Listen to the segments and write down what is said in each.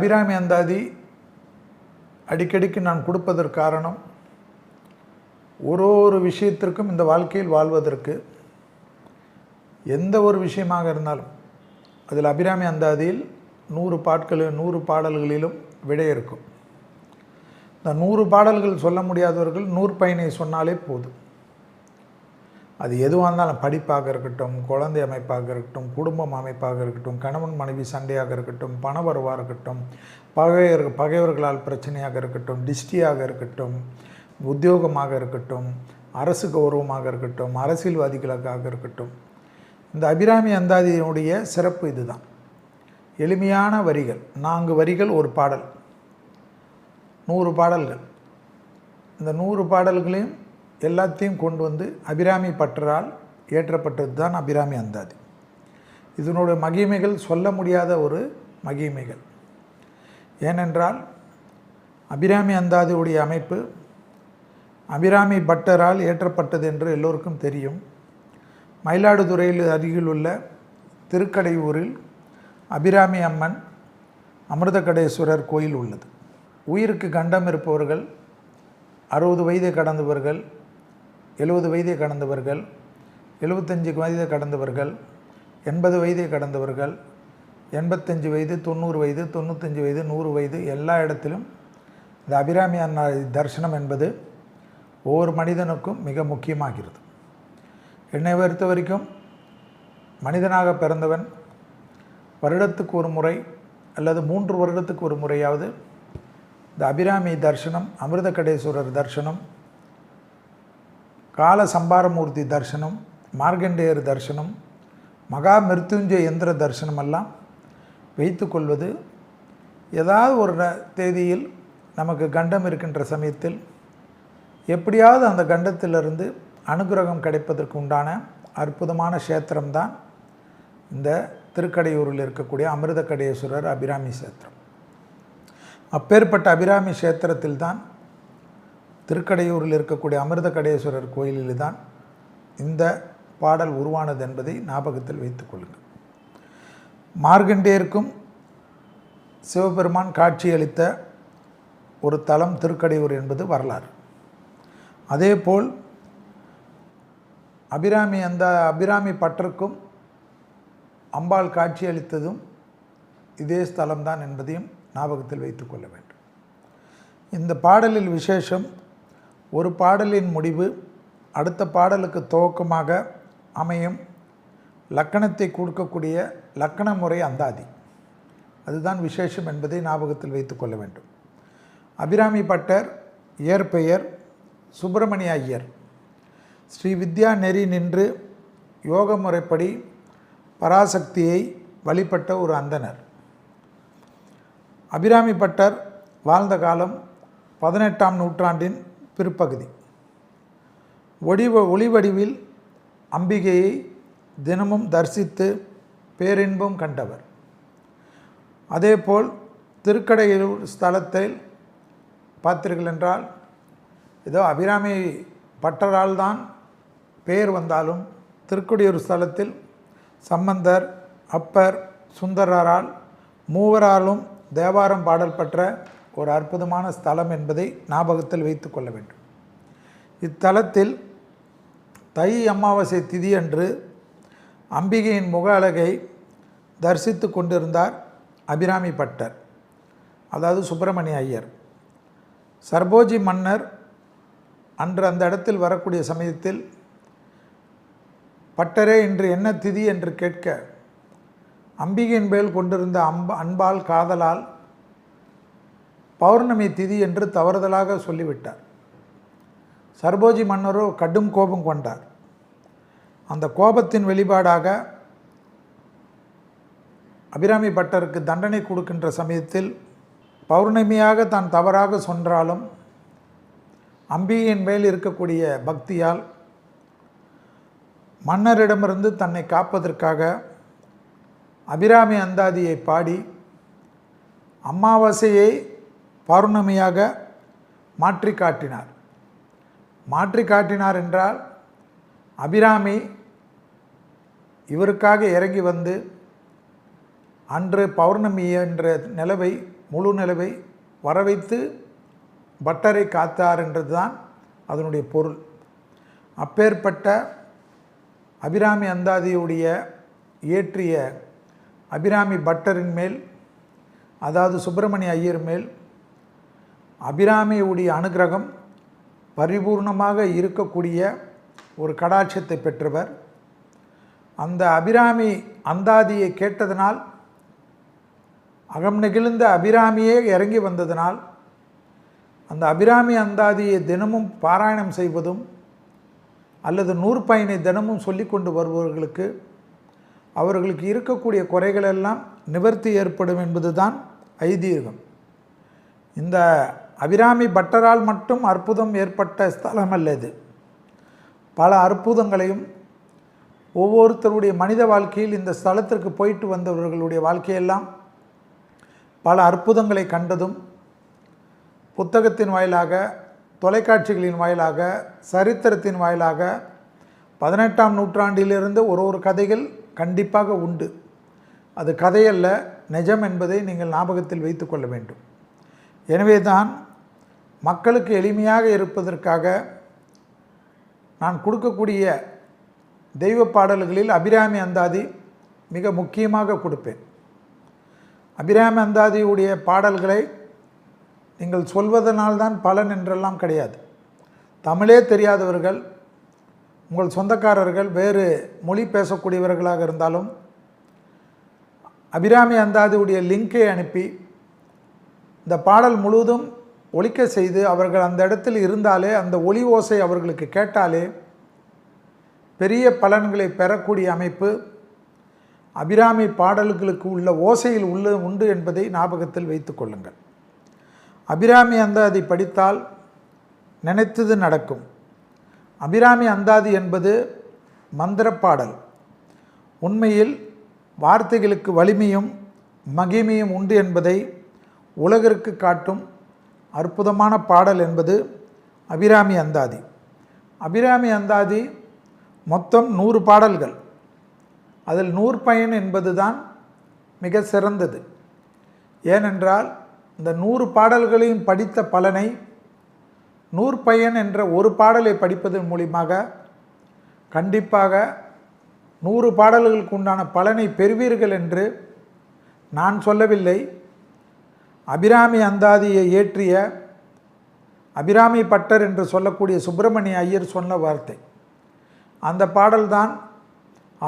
அபிராமி அந்தாதி அடிக்கடிக்கு நான் கொடுப்பதற்கு காரணம் ஒரு ஒரு விஷயத்திற்கும் இந்த வாழ்க்கையில் வாழ்வதற்கு எந்த ஒரு விஷயமாக இருந்தாலும் அதில் அபிராமி அந்தாதியில் நூறு பாட்கள் நூறு பாடல்களிலும் விடை இருக்கும். இந்த நூறு பாடல்கள் சொல்ல முடியாதவர்கள் நூறு பயனை சொன்னாலே போதும். அது எதுவாக இருந்தாலும் படிப்பாக இருக்கட்டும் குழந்தை அமைப்பாக இருக்கட்டும் குடும்பம் அமைப்பாக இருக்கட்டும் கணவன் மனைவி சண்டையாக இருக்கட்டும் பணவரவாக இருக்கட்டும் பகைவர் பகைவர்களால் பிரச்சனையாக இருக்கட்டும் டிஸ்டியாக இருக்கட்டும் உத்தியோகமாக இருக்கட்டும் அரசு கௌரவமாக இருக்கட்டும் அரசியல்வாதிகளுக்காக இருக்கட்டும். இந்த அபிராமி அந்தாதியினுடைய சிறப்பு இதுதான். எளிமையான வரிகள் நான்கு வரிகள் ஒரு பாடல். நூறு பாடல்கள். இந்த நூறு பாடல்களையும் எல்லாத்தையும் கொண்டு வந்து அபிராமி பற்றரால் ஏற்றப்பட்டது தான் அபிராமி அந்தாதி. இதனுடைய மகிமைகள் சொல்ல முடியாத ஒரு மகிமைகள். ஏனென்றால் அபிராமி அந்தாதியுடைய அமைப்பு அபிராமி பட்டரால் ஏற்றப்பட்டது என்று எல்லோருக்கும் தெரியும். மயிலாடுதுறையில் அருகிலுள்ள திருக்கடையூரில் அபிராமி அம்மன் அமிர்தகடேஸ்வரர் கோயில் உள்ளது. உயிருக்கு கண்டம் இருப்பவர்கள் அறுபது வயதை கடந்தவர்கள் எழுபது வயதை கடந்தவர்கள் எழுபத்தஞ்சு வயதை கடந்தவர்கள் எண்பது வயதை கடந்தவர்கள் எண்பத்தஞ்சு வயது தொண்ணூறு வயது தொண்ணூத்தஞ்சு வயது நூறு வயது எல்லா இடத்திலும் இந்த அபிராமி அண்ணா தரிசனம் என்பது ஒவ்வொரு மனிதனுக்கும் மிக முக்கியமாகிறது. என்னை பொறுத்த வரைக்கும் மனிதனாக பிறந்தவன் வருடத்துக்கு ஒரு முறை அல்லது மூன்று வருடத்துக்கு ஒரு முறையாவது இந்த அபிராமி தர்சனம் அமிர்தகடேஸ்வரர் தர்சனம் கால சம்பாரமூர்த்தி தர்சனம் மார்கண்டேயர் தர்சனம் மகா மிருத்யுஞ்சய எந்திர தரிசனம் வைத்துக்கொள்வது ஏதாவது ஒரு தேதியில் நமக்கு கண்டம் இருக்கின்ற சமயத்தில் எப்படியாவது அந்த கண்டத்திலிருந்து அனுகிரகம் கிடைப்பதற்கு உண்டான அற்புதமான க்ஷேத்திரம்தான் இந்த திருக்கடையூரில் இருக்கக்கூடிய அமிர்தக்கடேஸ்வரர் அபிராமி க்ஷேத்திரம். அப்பேற்பட்ட அபிராமி க்ஷேத்திரத்தில் தான் திருக்கடையூரில் இருக்கக்கூடிய அமிர்தகடேஸ்வரர் கோயிலில் தான் இந்த பாடல் உருவானது என்பதை ஞாபகத்தில் வைத்துக் கொள்ளுங்கள். மார்கண்டேயருக்கும் சிவபெருமான் காட்சியளித்த ஒரு தலம் திருக்கடையூர் என்பது வரலாறு. அதேபோல் அபிராமி அந்த அபிராமி பற்றுக்கும் அம்பாள் காட்சியளித்ததும் இதே ஸ்தலம்தான் என்பதையும் ஞாபகத்தில் வைத்துக்கொள்ள வேண்டும். இந்த பாடலில் விசேஷம் ஒரு பாடலின் முடிவு அடுத்த பாடலுக்கு துவக்கமாக அமையும். லக்கணத்தை கொடுக்கக்கூடிய லக்கண முறை அந்தாதி. அதுதான் விசேஷம் என்பதை ஞாபகத்தில் வைத்துக்கொள்ள வேண்டும். அபிராமி பட்டர் இயற்பெயர் சுப்பிரமணிய ஐயர். ஸ்ரீ வித்யா நெறி நின்று யோக முறைப்படி பராசக்தியை வழிபட்ட ஒரு அந்தணர் அபிராமி பட்டர் வாழ்ந்த காலம் பதினெட்டாம் நூற்றாண்டின் பிற்பகுதி. ஒடிவ ஒளிவடிவில் அம்பிகையை தினமும் தரிசித்து பேரின்பம் கண்டவர். அதேபோல் திருக்கடையூர் ஸ்தலத்தில் பார்த்தீர்கள் என்றால் ஏதோ அபிராமி பட்டரால் தான் பெயர் வந்தாலும் திருக்கடையூர் ஸ்தலத்தில் சம்பந்தர் அப்பர் சுந்தரரால் மூவராலும் தேவாரம் பாடல் பெற்ற ஒரு அற்புதமான ஸ்தலம் என்பதை ஞாபகத்தில் வைத்து கொள்ள வேண்டும். இத்தலத்தில் தை அமாவாசை திதி அன்று அம்பிகையின் முக அழகை தரிசித்து கொண்டிருந்தார் அபிராமி பட்டர் அதாவது சுப்பிரமணிய ஐயர். சர்போஜி மன்னர் அன்று அந்த இடத்தில் வரக்கூடிய சமயத்தில் பட்டரே இன்று என்ன திதி? என்று கேட்க அம்பிகையின் மேல் கொண்டிருந்த அம்ப அன்பால் காதலால் பௌர்ணமி திதி என்று தவறுதலாக சொல்லிவிட்டார். சர்போஜி மன்னரோ கடும் கோபம் கொண்டார். அந்த கோபத்தின் வெளிப்பாடாக அபிராமி பட்டருக்கு தண்டனை கொடுக்கின்ற சமயத்தில் பௌர்ணமியாக தான் தவறாக சொன்றாலும் அம்பிகையின் மேல் இருக்கக்கூடிய பக்தியால் மன்னரிடமிருந்து தன்னை காப்பதற்காக அபிராமி அந்தாதியை பாடி அமாவாசையை பௌர்ணமியாக மாற்றி காட்டினார். மாற்றி காட்டினார் என்றால் அபிராமி இவருக்காக இறங்கி வந்து அன்று பௌர்ணமி என்ற நிலவை முழு நிலவை வர வைத்து பட்டரை காத்தார் என்றது தான் அதனுடைய பொருள். அப்பேற்பட்ட அபிராமி அந்தாதியுடைய இயற்றிய அபிராமி பட்டரின் மேல் அதாவது சுப்பிரமணிய ஐயர் மேல் அபிராமியுடைய அனுகிரகம் பரிபூர்ணமாக இருக்கக்கூடிய ஒரு கடாட்சத்தை பெற்றவர். அந்த அபிராமி அந்தாதியை கேட்டதனால் அகம் நெகிழ்ந்த அபிராமியே இறங்கி வந்ததனால் அந்த அபிராமி அந்தாதியை தினமும் பாராயணம் செய்வதும் அல்லது நூற்பயனை தினமும் சொல்லி கொண்டு வருபவர்களுக்கு அவர்களுக்கு இருக்கக்கூடிய குறைகளெல்லாம் நிவர்த்தி ஏற்படும் என்பதுதான் ஐதீகம். இந்த அபிராமி பட்டரால் மட்டும் அற்புதம் ஏற்பட்ட ஸ்தலம் அல்ல இது பல அற்புதங்களையும் ஒவ்வொருத்தருடைய மனித வாழ்க்கையில் இந்த ஸ்தலத்திற்கு போயிட்டு வந்தவர்களுடைய வாழ்க்கையெல்லாம் பல அற்புதங்களை கண்டதும் புத்தகத்தின் வாயிலாக தொலைக்காட்சிகளின் வாயிலாக சரித்திரத்தின் வாயிலாக பதினெட்டாம் நூற்றாண்டிலிருந்து ஒரு ஒரு கதைகள் கண்டிப்பாக உண்டு. அது கதையல்ல நிஜம் என்பதை நீங்கள் ஞாபகத்தில் வைத்துக்கொள்ள வேண்டும். எனவே தான் மக்களுக்கு எளிமையாக இருப்பதற்காக நான் கொடுக்கக்கூடிய தெய்வ பாடல்களில் அபிராமி அந்தாதி மிக முக்கியமாக கொடுப்பேன். அபிராமி அந்தாதியுடைய பாடல்களை நீங்கள் சொல்வதனால்தான் பலன் என்றெல்லாம் கிடையாது. தமிழே தெரியாதவர்கள் உங்கள் சொந்தக்காரர்கள் வேறு மொழி பேசக்கூடியவர்களாக இருந்தாலும் அபிராமி அந்தாதியுடைய லிங்கை அனுப்பி இந்த பாடல் முழுவதும் ஒழிக்க செய்து அவர்கள் அந்த இடத்தில் இருந்தாலே அந்த ஒலி ஓசை அவர்களுக்கு கேட்டாலே பெரிய பலன்களை பெறக்கூடிய அமைப்பு அபிராமி பாடல்களுக்கு உள்ள ஓசையில் உள்ள உண்டு என்பதை ஞாபகத்தில் வைத்து கொள்ளுங்கள். அபிராமி அந்தாதி படித்தால் நினைத்தது நடக்கும். அபிராமி அந்தாதி என்பது மந்திரப்பாடல். உண்மையில் வார்த்தைகளுக்கு வலிமையும் மகிமையும் உண்டு என்பதை உலகிற்கு காட்டும் அற்புதமான பாடல் என்பது அபிராமி அந்தாதி. அபிராமி அந்தாதி மொத்தம் நூறு பாடல்கள். அதில் நூற்பயன் என்பது தான் மிக சிறந்தது. ஏனென்றால் இந்த நூறு பாடல்களையும் படித்த பலனை நூற்பயன் என்ற ஒரு பாடலை படிப்பதன் மூலியமாக கண்டிப்பாக நூறு பாடல்களுக்கு உண்டான பலனை பெறுவீர்கள் என்று நான் சொல்லவில்லை. அபிராமி அந்தாதியை ஏற்றிய அபிராமி பட்டர் என்று சொல்லக்கூடிய சுப்பிரமணிய ஐயர் சொன்ன வார்த்தை. அந்த பாடல்தான்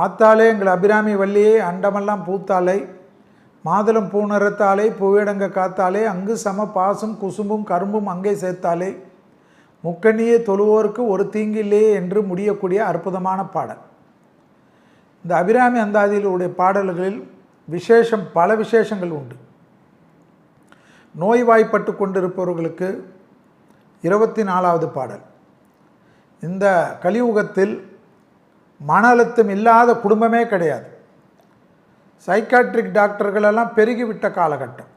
ஆத்தாலே எங்கள் அபிராமி வள்ளியே அண்டமெல்லாம் பூத்தாலே மாதுளம் பூநிறத்தாலே பூவேடங்க காத்தாலே அங்கு சம பாசும் குசும்பும் கரும்பும் அங்கே சேர்த்தாலே முக்கண்ணியே தொழுவோருக்கு ஒரு தீங்கில்லையே என்று முடியக்கூடிய அற்புதமான பாடல். இந்த அபிராமி அந்தாதியிலுடைய பாடல்களில் விசேஷம் பல விசேஷங்கள் உண்டு. நோய்வாய்ப்பட்டு கொண்டிருப்பவர்களுக்கு இருபத்தி நாலாவது பாடல். இந்த கலியுகத்தில் மன அழுத்தம் இல்லாத குடும்பமே கிடையாது. சைக்காட்ரிக் டாக்டர்களெல்லாம் பெருகிவிட்ட காலகட்டம்.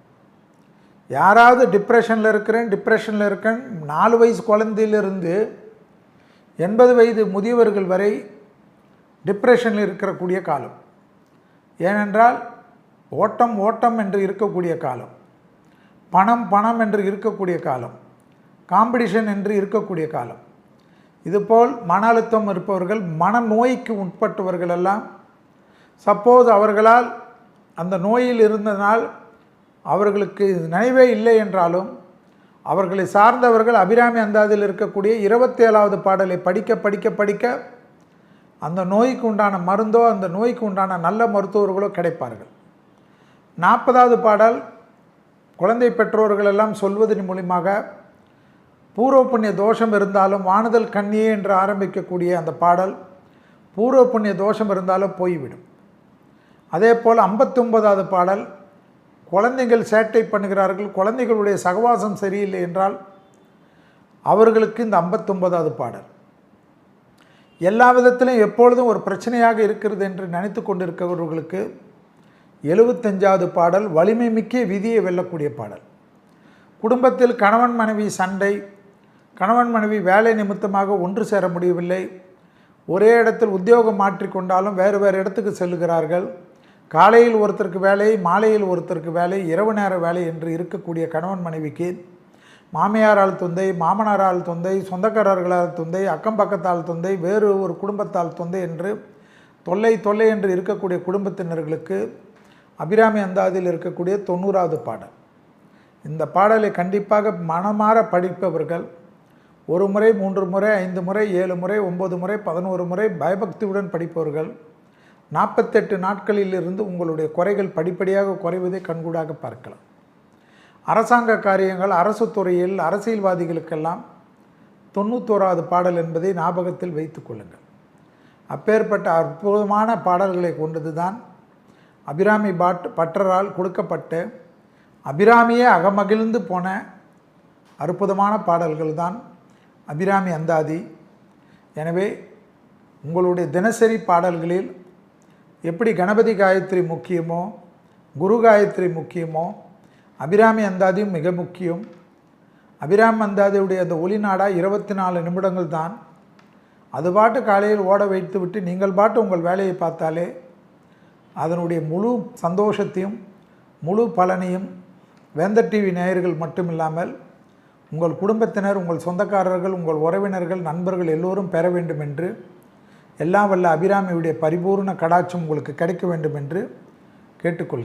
யாராவது டிப்ரெஷனில் இருக்கிறேன் டிப்ரெஷனில் இருக்கேன் நாலு வயசு குழந்தையிலிருந்து எண்பது வயது முதியவர்கள் வரை டிப்ரெஷனில் இருக்கக்கூடிய காலம். ஏனென்றால் ஓட்டம் ஓட்டம் என்று இருக்கக்கூடிய காலம். பணம் பணம் என்று இருக்கக்கூடிய காலம் காம்படிஷன் என்று இருக்கக்கூடிய காலம். இதுபோல் மன அழுத்தம் இருப்பவர்கள் மனநோய்க்கு உட்பட்டவர்கள் எல்லாம் சப்போஸ் அவர்களால் அந்த நோயில் இருந்ததனால் அவர்களுக்கு நினைவே இல்லை என்றாலும் அவர்களை சார்ந்தவர்கள் அபிராமி அந்தாதில் இருக்கக்கூடிய இருபத்தேழாவது பாடலை படிக்க படிக்க படிக்க அந்த நோய்க்கு உண்டான மருந்தோ அந்த நோய்க்கு உண்டான நல்ல மருத்துவர்களோ கிடைப்பார்கள். நாற்பதாவது பாடல் குழந்தை பெற்றோர்கள் எல்லாம் சொல்வதன் மூலியமாக பூர்வ புண்ணிய தோஷம் இருந்தாலும் வானுதல் கண்ணியே என்று ஆரம்பிக்கக்கூடிய அந்த பாடல் பூர்வ புண்ணிய தோஷம் இருந்தாலும் போய்விடும். அதே போல் ஐம்பத்தொன்பதாவது பாடல் குழந்தைகள் சேட்டை பண்ணுகிறார்கள் குழந்தைகளுடைய சகவாசம் சரியில்லை என்றால் அவர்களுக்கு இந்த ஐம்பத்தொன்பதாவது பாடல். எல்லா விதத்திலும் எப்பொழுதும் ஒரு பிரச்சனையாக இருக்கிறது என்று நினைத்து கொண்டிருக்கிறவர்களுக்கு எழுபத்தஞ்சாவது பாடல் வலிமை மிக்க விதியை வெல்லக்கூடிய பாடல். குடும்பத்தில் கணவன் மனைவி சண்டை கணவன் மனைவி வேலை நிமித்தமாக ஒன்று சேர முடியவில்லை. ஒரே இடத்தில் உத்தியோகம் மாற்றிக்கொண்டாலும் வேறு வேறு இடத்துக்கு செல்கிறார்கள் காலையில் ஒருத்தருக்கு வேலை மாலையில் ஒருத்தருக்கு வேலை இரவு நேர வேலை என்று இருக்கக்கூடிய கணவன் மனைவிக்கு மாமியாரால் தொந்தை மாமனாரால் தொந்தை சொந்தக்காரர்களால் தொந்தை அக்கம் பக்கத்தால் தொந்தை வேறு ஒரு குடும்பத்தால் தொந்தை என்று தொல்லை தொல்லை என்று இருக்கக்கூடிய குடும்பத்தினர்களுக்கு அபிராமி அந்தாதியில் இருக்கக்கூடிய தொண்ணூறாவது பாடல். இந்த பாடலை கண்டிப்பாக மனமாற படிப்பவர்கள் ஒரு முறை மூன்று முறை ஐந்து முறை ஏழு முறை ஒம்பது முறை பதினோரு முறை பயபக்தியுடன் படிப்பவர்கள் நாற்பத்தெட்டு நாட்களிலிருந்து உங்களுடைய குறைகள் படிப்படியாக குறைவதை கண்கூடாக பார்க்கலாம். அரசாங்க காரியங்கள் அரசு துறையில் அரசியல்வாதிகளுக்கெல்லாம் தொண்ணூத்தோராவது பாடல் என்பதை ஞாபகத்தில் வைத்துக் கொள்ளுங்கள். அப்பேற்பட்ட அற்புதமான பாடல்களை கொண்டது தான் அபிராமி பாட் பற்றரால் கொடுக்கப்பட்டு அபிராமியே அகமகிழ்ந்து போன அற்புதமான பாடல்கள் தான் அபிராமி அந்தாதி. எனவே உங்களுடைய தினசரி பாடல்களில் எப்படி கணபதி காயத்ரி முக்கியமோ குரு காயத்ரி முக்கியமோ அபிராமி அந்தாதியும் மிக முக்கியம். அபிராமி அந்தாதியுடைய அந்த ஒளிநாடா இருபத்தி நாலு நிமிடங்கள் தான் அது பாட்டு காலையில் ஓட வைத்து விட்டு நீங்கள் பாட்டு உங்கள் வேலையை பார்த்தாலே அதனுடைய முழு சந்தோஷத்தையும் முழு பலனையும் வேந்த டிவி நேயர்கள் மட்டும் இல்லாமல் உங்கள் குடும்பத்தினர் உங்கள் சொந்தக்காரர்கள் உங்கள் உறவினர்கள் நண்பர்கள் எல்லோரும் பெற வேண்டும் என்று எல்லாம் வல்ல அபிராமியுடைய பரிபூர்ண கடாட்சம் உங்களுக்கு கிடைக்க வேண்டும் என்று கேட்டுக்கொள்கிறேன்.